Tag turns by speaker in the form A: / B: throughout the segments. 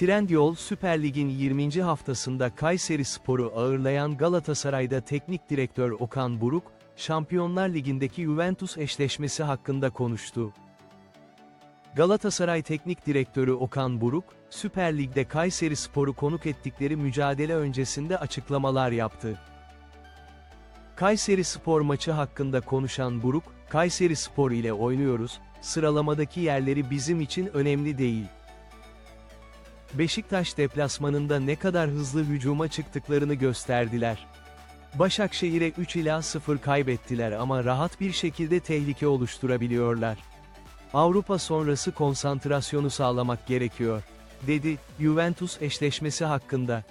A: Trendyol Süper Lig'in 20. haftasında Kayseri Spor'u ağırlayan Galatasaray'da teknik direktör Okan Buruk, Şampiyonlar Ligi'ndeki Juventus eşleşmesi hakkında konuştu. Galatasaray Teknik Direktörü Okan Buruk, Süper Lig'de Kayseri Spor'u konuk ettikleri mücadele öncesinde açıklamalar yaptı. Kayseri Spor maçı hakkında konuşan Buruk, Kayseri Spor ile oynuyoruz, sıralamadaki yerleri bizim için önemli değil. Beşiktaş deplasmanında ne kadar hızlı hücuma çıktıklarını gösterdiler. Başakşehir'e 3 ila 0 kaybettiler ama rahat bir şekilde tehlike oluşturabiliyorlar. Avrupa sonrası konsantrasyonu sağlamak gerekiyor, dedi, Juventus eşleşmesi hakkında.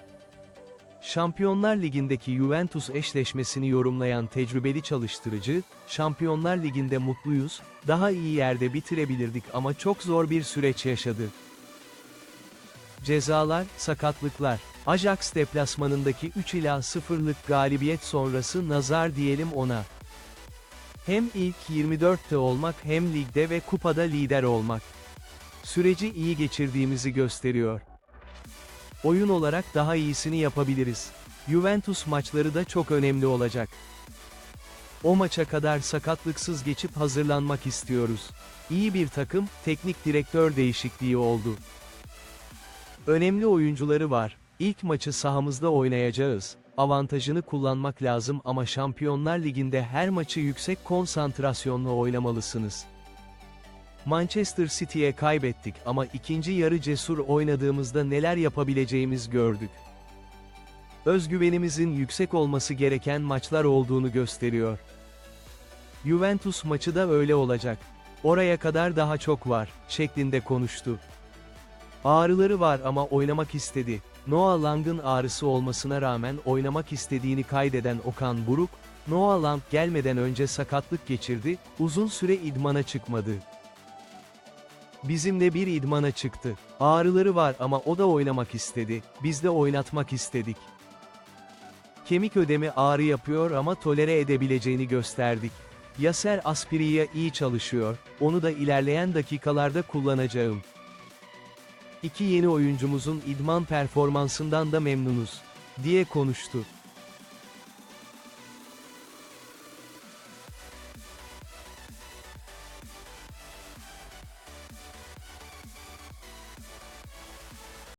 A: Şampiyonlar Ligi'ndeki Juventus eşleşmesini yorumlayan tecrübeli çalıştırıcı, Şampiyonlar Ligi'nde mutluyuz, daha iyi yerde bitirebilirdik ama çok zor bir süreç yaşadı. Cezalar, sakatlıklar. Ajax deplasmanındaki 3 ila 0'lık galibiyet sonrası nazar diyelim ona. Hem ilk 24'te olmak hem ligde ve kupada lider olmak. Süreci iyi geçirdiğimizi gösteriyor. Oyun olarak daha iyisini yapabiliriz. Juventus maçları da çok önemli olacak. O maça kadar sakatlıksız geçip hazırlanmak istiyoruz. İyi bir takım, teknik direktör değişikliği oldu. Önemli oyuncuları var. İlk maçı sahamızda oynayacağız. Avantajını kullanmak lazım ama Şampiyonlar Ligi'nde her maçı yüksek konsantrasyonla oynamalısınız. Manchester City'ye kaybettik ama ikinci yarı cesur oynadığımızda neler yapabileceğimiz gördük. Özgüvenimizin yüksek olması gereken maçlar olduğunu gösteriyor. Juventus maçı da öyle olacak. Oraya kadar daha çok var, şeklinde konuştu. Ağrıları var ama oynamak istedi. Noah Lang'ın ağrısı olmasına rağmen oynamak istediğini kaydeden Okan Buruk, Noah Lang gelmeden önce sakatlık geçirdi, uzun süre idmana çıkmadı. Bizimle bir idmana çıktı. Ağrıları var ama o da oynamak istedi, biz de oynatmak istedik. Kemik ödemi ağrı yapıyor ama tolere edebileceğini gösterdik. Yaser Aspiriya iyi çalışıyor, onu da ilerleyen dakikalarda kullanacağım. İki yeni oyuncumuzun idman performansından da memnunuz, diye konuştu.